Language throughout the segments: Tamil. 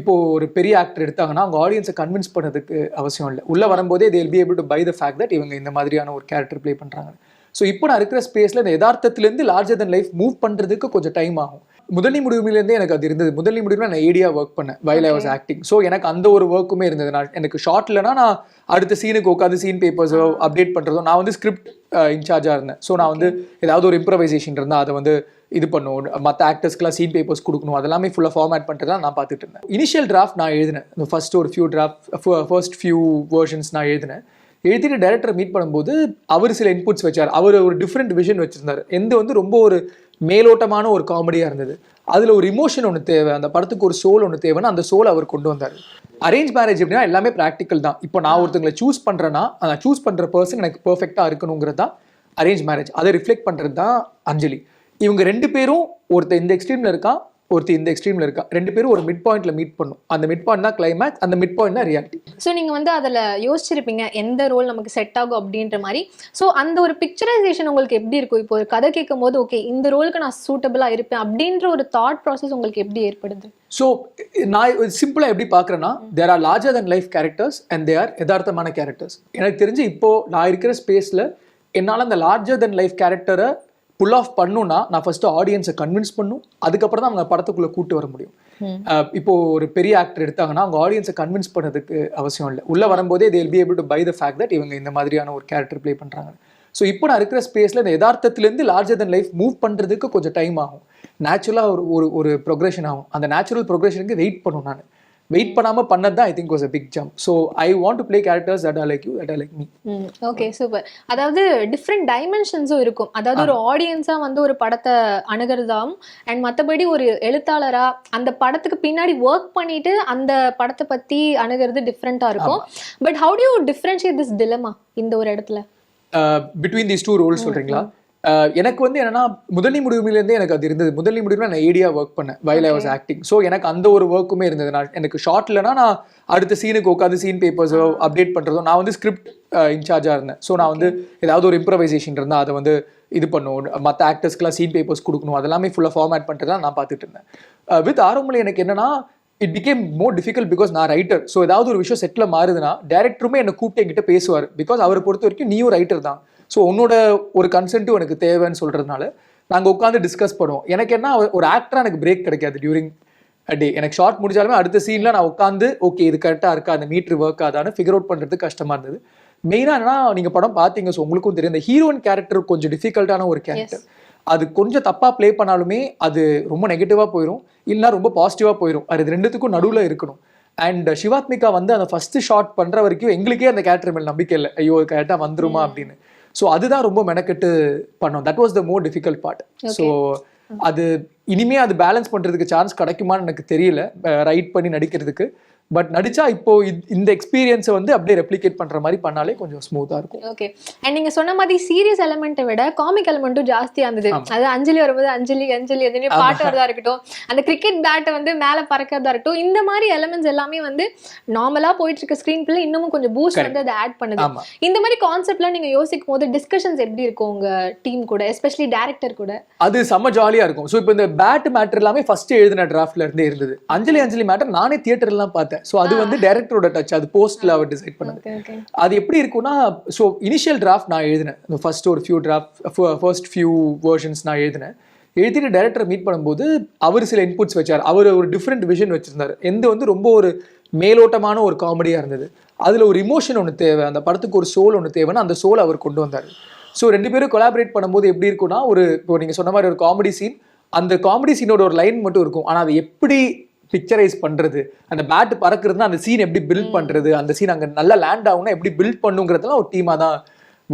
இப்போ ஒரு பெரிய ஆக்டர் எடுத்தாங்கன்னா அவங்க ஆடியன்ஸை கன்வின்ஸ் பண்ணதுக்கு அவசியம் இல்லை. உள்ள வரும்போதே they'll be able to by the fact that இவங்க இந்த மாதிரியான ஒரு கேரக்டர் ப்ளே பண்றாங்க. ஸோ இப்போ நான் இருக்கிற ஸ்பேஸ்ல இந்த யதார்த்தத்திலேருந்து லார்ஜர் தன் லைஃப் மூவ் பண்றதுக்கு கொஞ்சம் டைம் ஆகும். முதலி முடிவுலேருந்தே எனக்கு அது இருந்தது. முதலி முடிவில் நான் ஏடியா ஒர்க் பண்ணேன். While I was acting so எனக்கு அந்த ஒரு ஒர்க்குமே இருந்தது. நான் எனக்கு ஷார்ட்லனா நான் அடுத்த சீனுக்கு உட்காந்து சீன் பேப்பர்ஸோ அப்டேட் பண்ணுறதோ நான் வந்து ஸ்கிரிப்ட் இன்சார்ஜாக இருந்தேன். ஸோ நான் வந்து ஏதாவது ஒரு இம்ப்ரவைசேஷன் இருந்தால் அதை வந்து இது பண்ணும் மற்ற ஆக்டர்ஸ்க்குலாம் சீன் பேப்பர்ஸ் கொடுக்கணும். அதெல்லாமே ஃபுல்லாக ஃபார்மேட் பண்ணுறது நான் பார்த்துட்டு இருந்தேன். இனிஷியல் டிராஃப்ட் நான் எழுதினேன். ஃபர்ஸ்ட் ஒரு few draft first few versions நான் எழுதினேன். எழுதிட்டு டேரக்டரை மீட் பண்ணும்போது அவர் சில இன்புட்ஸ் வச்சார். அவர் ஒரு டிஃப்ரெண்ட் விஷன் வச்சிருந்தார். எந்த வந்து ரொம்ப ஒரு மேலோட்டமான ஒரு காமெடியாக இருந்தது. அதில் ஒரு இமோஷன் ஒன்று தேவை அந்த படத்துக்கு ஒரு சோல் ஒன்று தேவைன்னு அந்த சோல் அவர் கொண்டு வந்தார். அரேஞ்ச் மேரேஜ் எப்படின்னா எல்லாமே ப்ராக்டிக்கல் தான். இப்போ நான் ஒருத்தங்களை சூஸ் பண்ணுறேன்னா அந்த சூஸ் பண்ணுற பர்சன் எனக்கு பர்ஃபெக்டாக இருக்கணுங்கிறது தான் அரேஞ்ச் மேரேஜ் அதை ரிஃப்ளெக்ட் பண்ணுறது தான் அஞ்சலி. இவங்க ரெண்டு பேரும் ஒருத்தர் இந்த எக்ஸ்ட்ரீமில் இருக்கான் ஒருத்தர் இந்த எக்ஸ்ட்ரீமில் இருக்கா. ரெண்டு பேரும் ஒரு மிட் பாயிண்ட்ல மீட் பண்ணும். அந்த மிட் பாயிண்ட் தான் கிளைமேக்ஸ் அந்த மிட் பாயிண்ட் தான் ரியாலிட்டி ஸோ நீங்கள் வந்து அதில் யோசிச்சிருப்பீங்க எந்த ரோல் நமக்கு செட் ஆகும் அப்படின்ற மாதிரி. ஸோ அந்த ஒரு பிக்சரைசேஷன் உங்களுக்கு எப்படி இருக்கும்? இப்போ ஒரு கதை கேட்கும் போது ஓகே இந்த ரோலுக்கு நான் சூட்டபிளாக இருப்பேன் அப்படின்ற ஒரு தாட் ப்ராசஸ் உங்களுக்கு எப்படி ஏற்படுது? ஸோ நான் சிம்பிளாக எப்படி பார்க்குறேன்னா there are larger than life characters and they are யதார்த்தமான கேரக்டர்ஸ் எனக்கு தெரிஞ்சு இப்போ நான் இருக்கிற ஸ்பேஸில் என்னால் அந்த லார்ஜர் than லைஃப் கேரக்டரை புல் ஆஃப் பண்ணுன்னா நான் ஃபர்ஸ்ட் ஆடியன்ஸை கன்வின்ஸ் பண்ணும். அதுக்கப்புறம் தான் அவங்க படத்துக்குள்ளே கூட்டு வர முடியும். இப்போ ஒரு பெரிய ஆக்டர் எடுத்தாங்கன்னா அவங்க ஆடியன்ஸை கன்வின்ஸ் பண்ணதுக்கு அவசியம் இல்லை. உள்ள வரும்போதே they'll be able to by the fact that இவங்க இந்த மாதிரியான ஒரு கேரக்டர் ப்ளே பண்றாங்க. ஸோ இப்போ நான் இருக்கிற ஸ்பேஸில் இந்த யதார்த்தத்திலேருந்து லார்ஜர் than லைஃப் மூவ் பண்ணுறதுக்கு கொஞ்சம் டைம் ஆகும். நேச்சுரலாக ஒரு ஒரு ஒரு ப்ரொக்ரெஷன் ஆகும். அந்த நேச்சுரல் ப்ரொக்ரெஷனுக்கு வெயிட் பண்ணும் நான். வெயிட் பண்ணாமல் பண்ணது தான் I think was a big jump so I want to play characters that are like you that are like me okay super அதாவது டிஃப்ரெண்ட் டைமென்ஷன்ஸும் இருக்கும். அதாவது ஒரு ஆடியன்ஸா வந்து ஒரு படத்தை அணுகிறதாவும் அண்ட் மற்றபடி ஒரு எழுத்தாளரா அந்த படத்துக்கு பின்னாடி ஒர்க் பண்ணிட்டு அந்த படத்தை பத்தி அணுகிறது டிஃப்ரெண்டா இருக்கும். But how do you differentiate this dilemma இந்த ஒரு இடத்துல? பிட்வீன் தீஸ் டூ ரோல்ஸ் சொல்றீங்களா? அஹ் எனக்கு வந்து என்னன்னா முதலி முடிவுலேருந்தே எனக்கு அது இருந்தது. முதலி முடிவில் நான் ஏடியா ஒர்க் பண்ணேன். While I was acting so எனக்கு அந்த ஒரு ஒர்க்குமே இருந்தது. நான் எனக்கு ஷார்ட்லனா நான் அடுத்த சீனுக்கு உட்காந்து சீன் பேப்பர்ஸோ அப்டேட் பண்ணுறதோ நான் வந்து ஸ்கிரிப்ட் இன்சார்ஜாக இருந்தேன். ஸோ நான் வந்து ஏதாவது ஒரு இம்ப்ரவைசேஷன் இருந்தால் அதை வந்து இது பண்ணும் மற்ற ஆக்டர்ஸ்க்குலாம் சீன் பேப்பர்ஸ் கொடுக்கணும். அதெல்லாமே ஃபுல்லாக ஃபார்மேட் பண்ணுறது நான் பார்த்துட்டு இருந்தேன். வித் ஆரம்பத்தில் எனக்கு என்னன்னா it became more difficult because நான் ரைட்டர் ஸோ ஏதாவது ஒரு விஷயம் செட்டில் மாறுதுன்னா டேரக்டருமே என்னை கூப்பிட்டு என்கிட்ட பேசுவார். பிகாஸ் அவரை பொறுத்த வரைக்கும் நீயும் ரைட்டர் தான். ஸோ உன்னோட ஒரு கன்சென்ட்டும் எனக்கு தேவைன்னு சொல்கிறதுனால நாங்கள் உட்காந்து டிஸ்கஸ் பண்ணுவோம். எனக்கு என்ன ஒரு- ஆக்டராக எனக்கு பிரேக் கிடைக்காது டியூரிங் டே எனக்கு ஷார்ட் முடிஞ்சாலுமே அடுத்த சீனில் நான் உட்காந்து ஓகே இது கரெக்டாக இருக்கா அந்த மீட்ரு ஒர்க் ஆதான்னு ஃபிகர் அவுட் பண்ணுறது கஷ்டமாக இருந்தது. மெயினாக என்னன்னா நீங்கள் படம் பார்த்தீங்க ஸோ உங்களுக்கும் தெரியும் இந்த ஹீரோயின் கேரக்டர் கொஞ்சம் டிஃபிகல்ட்டான ஒரு கேரக்டர் அது கொஞ்சம் தப்பாக ப்ளே பண்ணாலுமே அது ரொம்ப நெகட்டிவாக போயிடும் இல்லைனா ரொம்ப பாசிட்டிவாக போயிடும் அது ரெண்டுத்துக்கும் நடுவில் இருக்கணும். அண்ட் சிவாத்மிகா வந்து அந்த ஃபர்ஸ்ட் ஷாட் பண்ணுற வரைக்கும் எங்களுக்கே அந்த கேரக்டர் மேல் நம்பிக்கை இல்லை. ஐயோ கரெக்டாக வந்துருமா அப்படின்னு. ஸோ அதுதான் ரொம்ப மெனக்கெட்டு பண்ணோம். That was the more difficult part so அது இனிமே அது பேலன்ஸ் பண்ணுறதுக்கு சான்ஸ் கிடைக்குமான்னு எனக்கு தெரியல. ரைட் பண்ணி நடிக்கிறதுக்கு. பட் நடிச்சா இப்போ இந்த எக்ஸ்பீரியன்ஸை வந்து அப்படியே ரெப்ளிகேட் பண்ணுற மாதிரி பண்ணாலே கொஞ்சம் ஸ்மூத்தாக இருக்கும். ஓகே அண்ட் நீங்க சொன்ன மாதிரி சீரியஸ் எலமெண்ட்டை விட காமிக் எலமெண்ட்டும் ஜாஸ்தியா இருந்தது. அது அஞ்சலி வரும்போது அஞ்சலி அஞ்சலி அஞ்சலி பாட்டு வரதா இருக்கட்டும் அந்த கிரிக்கெட் பேட்டை வந்து மேல பறக்கிறதா இருக்கட்டும் இந்த மாதிரி எலமெண்ட்ஸ் எல்லாமே வந்து நார்மலா போயிட்டு இருக்க ஸ்கிரீன் பிள்ளை இன்னமும் கொஞ்சம் பூஸ்ட் வந்து அதை ஆட் பண்ணுது. இந்த மாதிரி கான்செப்ட்லாம் நீங்க யோசிக்கும் போது டிஸ்கஷன்ஸ் எப்படி இருக்கும் உங்க டீம் கூட எஸ்பெஷலி டேரக்டர் கூட? அது செம்ம ஜாலியா இருக்கும். ஸோ இப்போ இந்த பேட் மேட்டர் எல்லாமே ஃபர்ஸ்ட் எழுதின டிராஃப்ட்ல இருந்தே இருந்தது. அஞ்சலி அஞ்சலி மேட்டர் நானே தியேட்டர்லாம் பார்த்தேன் ஸோ அது வந்து டைரக்டரோட டச் அது போஸ்ட்ல அவர் டிசைட் பண்ணது. அது எப்படி இருக்கும்னா ஸோ இனிஷியல் டிராஃப்ட் நான் எழுதினேன். ஃபர்ஸ்ட் ஒரு few draft first few versions நான் எழுதினேன். எழுதிட்டு டேரக்டரை மீட் பண்ணும்போது அவர் சில இன்புட்ஸ் வச்சார். அவர் ஒரு டிஃப்ரெண்ட் விஷன் வச்சிருந்தார். எந்த வந்து ரொம்ப ஒரு மேலோட்டமான ஒரு காமெடியாக இருந்தது. அதில் ஒரு இமோஷன் ஒன்று தேவை. அந்த படத்துக்கு ஒரு சோல் ஒன்று தேவைன்னு அந்த சோல் அவர் கொண்டு வந்தார். ஸோ ரெண்டு பேரும் கொலாபரேட் பண்ணும்போது எப்படி இருக்கும்னா ஒரு இப்போ நீங்கள் சொன்ன மாதிரி ஒரு காமெடி சீன் அந்த காமெடி சீனோட ஒரு லைன் மட்டும் இருக்கும். ஆனால் அதை எப்படி பிக்சரைஸ் பண்ணுறது அந்த பேட் பறக்கிறதுனா அந்த சீன் எப்படி பில்ட் பண்ணுறது அந்த சீன் அங்கே நல்லா லேண்ட் ஆகும்னா எப்படி பில்ட் பண்ணுங்கிறதுலாம் ஒரு டீமாக தான்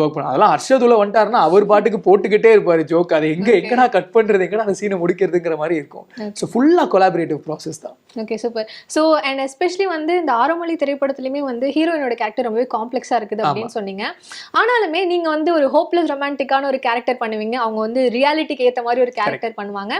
ஒர்க் பண்ணும் அதெல்லாம் ஹர்ஷதுல வந்துட்டாருன்னா அவர் பாட்டுக்கு போட்டுக்கிட்டே இருப்பாரு ஜோக் அது எங்க எங்கடா கட் பண்றது எங்கடா அந்த சீனை முடிக்கிறதுங்கிற மாதிரி இருக்கும். ஸோ ஃபுல்லா கொலாபரேட்டிவ் ப்ராசஸ் தான். Okay super so and especially வந்து இந்த ஆரோமொழி திரைப்படத்துலையுமே வந்து ஹீரோயினோட கேரக்டர் ரொம்பவே காம்ப்ளெக்ஸாக இருக்குது அப்படின்னு சொன்னீங்க. ஆனாலுமே நீங்கள் வந்து ஒரு ஹோப்லெஸ் ரொமான்டிக்கான ஒரு கேரக்டர் பண்ணுவீங்க. அவங்க வந்து ரியாலிட்டிக்கு ஏற்ற மாதிரி ஒரு கேரக்டர் பண்ணுவாங்க.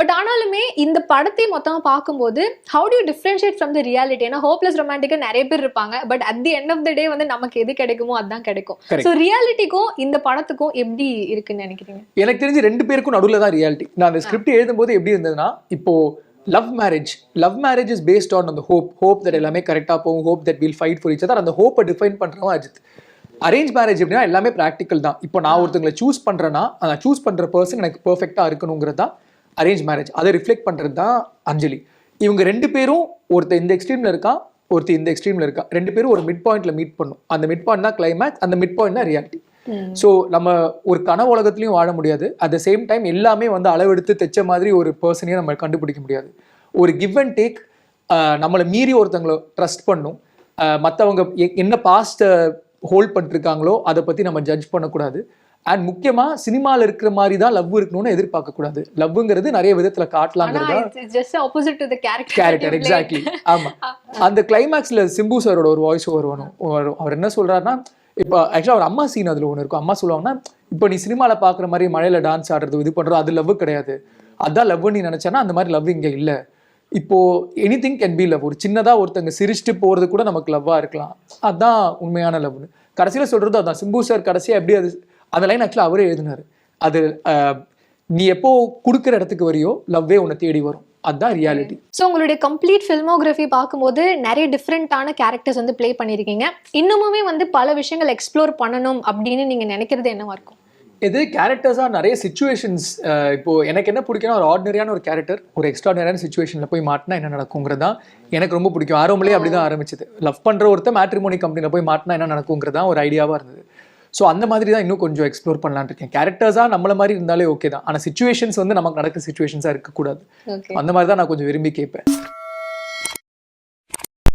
பட் ஆனாலுமே இந்த படத்தை மொத்தமாக பார்க்கும்போது how to differentiate from the reality ஏன்னா ஹோப்லெஸ் ரொமான்டிக்காக நிறைய பேர் இருப்பாங்க. But at the end of the day வந்து நமக்கு எது கிடைக்குமோ அதுதான் கிடைக்கும். ஸோ ரியாலிட்டிக்கும் இந்த படத்துக்கும் எப்படி இருக்குன்னு நினைக்கிறீங்க? எனக்கு தெரிஞ்சு ரெண்டு பேருக்கும் நடுவில் தான் ரியாலிட்டி நான் அந்த ஸ்கிரிப்ட் எழுதும்போது எப்படி இருந்ததுன்னா இப்போ love marriage love marriage is based on அந்த ஹோப் ஹோப் தட் எல்லாமே கரெக்டாக போகும் hope that will fight for each other. அந்த ஹோப்பை டிஃபைன் பண்ணுறவன் அஜித். அரேஞ்ச் மேரேஜ் எப்படின்னா எல்லாமே ப்ராக்டிக்கல் தான். இப்போ நான் ஒருத்தங்களை சூஸ் பண்ணுறேன்னா நான் சூஸ் பண்ணுற பர்சன் எனக்கு பெர்ஃபெக்டாக இருக்கணுங்கிறது தான் அரேஞ்ச் மேரேஜ் அதை ரிஃப்ளெக்ட் பண்ணுறது தான் அஞ்சலி. இவங்க ரெண்டு பேரும் ஒருத்தர் இந்த எக்ஸ்ட்ரீமில் இருக்கான் ஒருத்தர் இந்த எக்ஸ்ட்ரீமில் இருக்கா. ரெண்டு பேரும் ஒரு மிட் பாயிண்ட்ல மீட் பண்ணும். அந்த மிட் பாயிண்ட் தான் கிளைமேக்ஸ் அந்த மிட் பாயிண்ட் தான் ரியாலிட்டி ஸோ நம்ம ஒரு கனவு உலகத்துலையும் வாழ முடியாது. அட் த சேம் டைம் எல்லாமே வந்து அளவெடுத்து தைச்ச மாதிரி ஒரு பர்சனையும் நம்ம கண்டுபிடிக்க முடியாது. ஒரு கிவ் அண்ட் டேக் நம்மளை மீறி ஒருத்தவங்களை ட்ரஸ்ட் பண்ணும். மற்றவங்க என்ன பாஸ்ட்டை ஹோல்ட் பண்ணிருக்காங்களோ அதை பற்றி நம்ம ஜட்ஜ் பண்ணக்கூடாது. அண்ட் முக்கியமாக சினிமாவில் இருக்கிற மாதிரி தான் லவ் இருக்கணும்னு எதிர்பார்க்கக்கூடாது. லவ்ங்கிறது நிறைய விதத்தில் காட்டலாங்கிறது கேரக்டர் எக்ஸாக்ட்லி ஆமா. அந்த கிளைமேக்ஸ்ல சிம்பு சாரோட ஒரு வாய்ஸ் ஓவர் வரும். அவர் என்ன சொல்றாருன்னா இப்போ ஆக்சுவலாக அவர் அம்மா சீன் அதுல ஒன்று இருக்கும். அம்மா சொல்லுவாங்கன்னா இப்போ நீ சினிமால பார்க்குற மாதிரி மழையில டான்ஸ் ஆடுறது இது பண்றது அது லவ் கிடையாது. அதான் லவ் நீ நினைச்சேன்னா அந்த மாதிரி லவ் இங்க இல்ல. இப்போ anything can be love ஒரு சின்னதா ஒருத்தங்க சிரிச்சுட்டு போறது கூட நமக்கு லவ்வா இருக்கலாம். அதான் உண்மையான லவ்னு கடைசியில சொல்றது அதான். சிம்பு சார் கடைசியா எப்படி அது அந்த லைன் ஆக்சுவலாக அவரே எழுதினாரு. அது நீ எப்போ கொடுக்குற இடத்துக்கு வரியோ லவ்வே உன்னை தேடி வரும். அதுதான் ரியாலிட்டி ஸோ உங்களுடைய கம்ப்ளீட் ஃபில்மோகிராஃபி பார்க்கும்போது நிறைய டிஃப்ரெண்ட்டான கேரக்டர்ஸ் வந்து ப்ளே பண்ணியிருக்கீங்க. இன்னமுமே வந்து பல விஷயங்கள் எக்ஸ்ப்ளோர் பண்ணணும் அப்படின்னு நீங்க நினைக்கிறது என்னவா இருக்கும்? இது கேரக்டர்ஸாக நிறைய சுச்சுவேஷன்ஸ் இப்போ எனக்கு என்ன பிடிக்கும்னா ஒரு ஆர்டினரியான ஒரு கேரக்டர் ஒரு எக்ஸ்ட்ராடினரியான சுச்சுவேஷனில் போய் மாட்டினா என்ன நடக்குங்கிறது தான் எனக்கு ரொம்ப பிடிக்கும். ஆரம்பலே அப்படி தான் ஆரம்பிச்சது. லவ் பண்ணுற ஒருத்தர் மேட்ரிமோனி கம்பெனியில் போய் மாட்டினா என்ன நடக்குங்கிறது தான் ஒரு ஐடியாவாக இருந்தது. ஸோ அந்த மாதிரி தான் இன்னும் கொஞ்சம் எக்ஸ்ப்ளோர் பண்ணலான்னு இருக்கேன். கேரக்டர்ஸாக நம்மள மாதிரி இருந்தாலே ஓகே தான். ஆனால் சுச்சுவேஷன்ஸ் வந்து நமக்கு நடக்கிற சுச்சுவேஷன்ஸாக இருக்கக்கூடாது. அந்த மாதிரி தான் நான் கொஞ்சம் விரும்பி கேட்பேன்.